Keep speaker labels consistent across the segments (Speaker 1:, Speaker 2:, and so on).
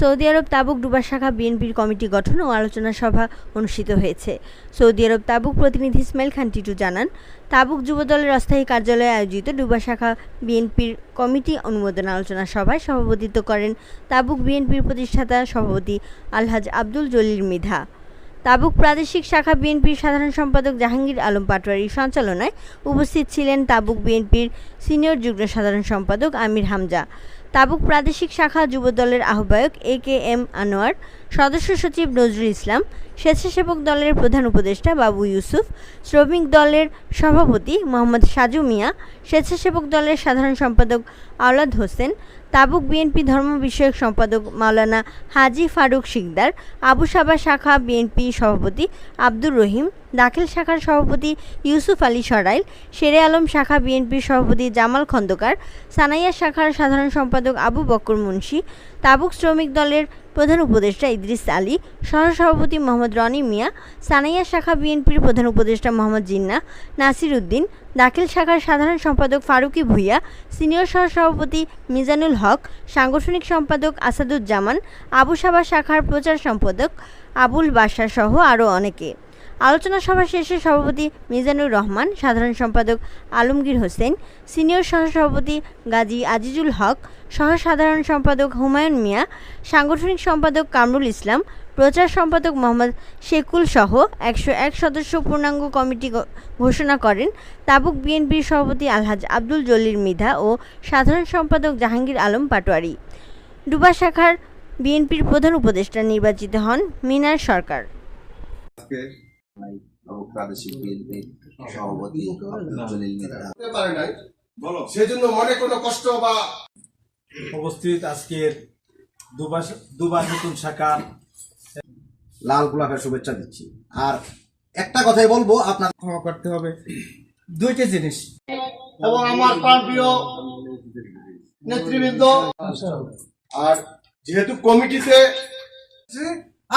Speaker 1: Saudi আরব তাবুক ডুবা শাখা বিএনপির কমিটি গঠন ও আলোচনা সভা অনুষ্ঠিত হয়েছে। সৌদি আরব তাবুক প্রতিনিধি ইসমাইল খান টিটু জানান, তাবুক যুবদলের অস্থায়ী কার্যালয়ে আয়োজিত ডুবা শাখা বিএনপির কমিটি অনুমোদন আলোচনা সভায় সভাপতিত্ব করেন তাবুক বিএনপির প্রতিষ্ঠাতা সভাপতি আলহাজ আব্দুল জলিল মৃধা। তাবুক প্রাদেশিক শাখা বিএনপির সাধারণ সম্পাদক জাহাঙ্গীর আলম পাটোয়ারির সঞ্চালনায় উপস্থিত ছিলেন তাবুক বিএনপির সিনিয়র যুগ্ম সাধারণ সম্পাদক আমির হামজা। তাবুক প্রাদেশিক শাখা যুবদলের আহ্বায়ক এ কে এম আনোয়ার, সদস্য সচিব নজরুল ইসলাম, স্বেচ্ছাসেবক দলের প্রধান উপদেষ্টা বাবু ইউসুফ, শ্রমিক দলের সভাপতি মোহাম্মদ সাজু মিয়া, স্বেচ্ছাসেবক দলের সাধারণ সম্পাদক আওলাদ হোসেন তাবুক বিএনপি ধর্ম বিষয়ক সম্পাদক মাওলানা হাজি ফারুক শিকদার, আবু সাবা শাখা বিএনপি সভাপতি আব্দুর রহিম, দাখিল শাখার সভাপতি ইউসুফ আলী সরাইল, শেরে আলম শাখা বিএনপির সভাপতি জামাল খন্দকার, সানাইয়া শাখার সাধারণ সম্পাদক আবু বক্কর মুন্সি, তাবুক শ্রমিক দলের প্রধান উপদেষ্টা ইদ্রিস আলী, সহসভাপতি মোহাম্মদ রনি মিয়া, সানাইয়া শাখা বিএনপির প্রধান উপদেষ্টা মোহাম্মদ জিন্না নাসির উদ্দিন দাখিল শাখার সাধারণ সম্পাদক ফারুকি ভুইয়া, সিনিয়র সহসভাপতি মিজানুল হক, সাংগঠনিক সম্পাদক আসাদুজ্জামান, আবু সাবা শাখার প্রচার সম্পাদক আবুল বাশার সহ আরও অনেকে। আলোচনা সভা শেষে সভাপতি মিজানুর রহমান, সাধারণ সম্পাদক আলমগীর হোসেন, সিনিয়র সহসভাপতি গাজী আজিজুল হক সহ সাধারণ সম্পাদক হুমায়ুন মিয়া, সাংগঠনিক সম্পাদক কামরুল ইসলাম প্রচার সম্পাদক মোহাম্মদ শেকুল সহ একশো এক সদস্য পূর্ণাঙ্গ কমিটি ঘোষণা করেন। তাবুক বিএনপির সভাপতি আলহাজ আব্দুল জলিল মৃধা ও সাধারণ সম্পাদক জাহাঙ্গীর আলম পাটোয়ারি। ডুবা শাখার বিএনপির প্রধান উপদেষ্টা নির্বাচিত হন মিনার সরকার।
Speaker 2: প্রাদেশিক বিএনপির সভাপতি জলিল মির্জা
Speaker 3: করতে সেজন্য মনে কোনো কষ্ট বা
Speaker 4: উপস্থিত আজকের দুবার দুবার নতুন শাখা
Speaker 2: লাল গোলাপের শুভেচ্ছা দিচ্ছি। আর একটা কথাই বলব আপনার
Speaker 4: ক্ষমা করতে হবে। দুইটা জিনিস।
Speaker 3: এবং আমার প্রাণপ্রিয় নেতৃবৃন্দ। আর যেহেতু কমিটিতে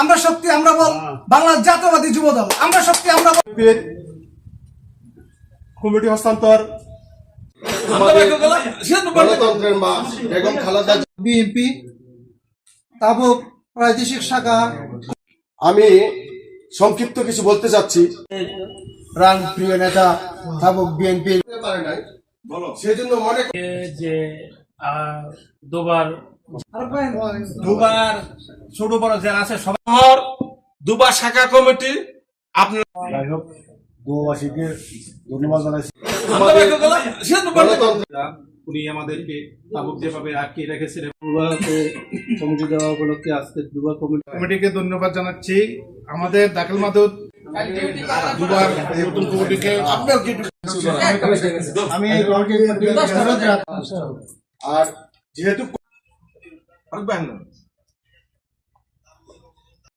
Speaker 5: আমরা শক্তি আমরা বল বাংলা জাতীয়বাদী যুব দল আমরা শক্তি আমরা
Speaker 3: কমিটি হস্তান্তর। আমাদের গণতন্ত্রের মা বেগম খালেদা
Speaker 5: বিএনপি তাবুক প্রাদেশিক শাখা
Speaker 3: আমি সংক্ষিপ্ত কিছু বলতে চাচ্ছি।
Speaker 5: প্রাণ প্রিয় নেতা
Speaker 3: পারে নাই। সেজন্য মনে
Speaker 4: যে দুবার দুবার ছোট বড় যারা আছে সবাই
Speaker 6: আমার দুবার শাখা কমিটি আপনার
Speaker 4: ধন্যবাদ জানাইছি
Speaker 3: গণতন্ত্র
Speaker 4: উনি আমাদেরকে তাবুক যেভাবে আটকে রেখেছিলেন
Speaker 5: কমিটি দেওয়া উপলক্ষে আজকে দুবার কমিটি
Speaker 7: কমিটিকে ধন্যবাদ জানাচ্ছি। আমাদের দাখিল মাদুদ দুবার নতুন কমিটিকে
Speaker 5: আমি।
Speaker 3: আর যেহেতু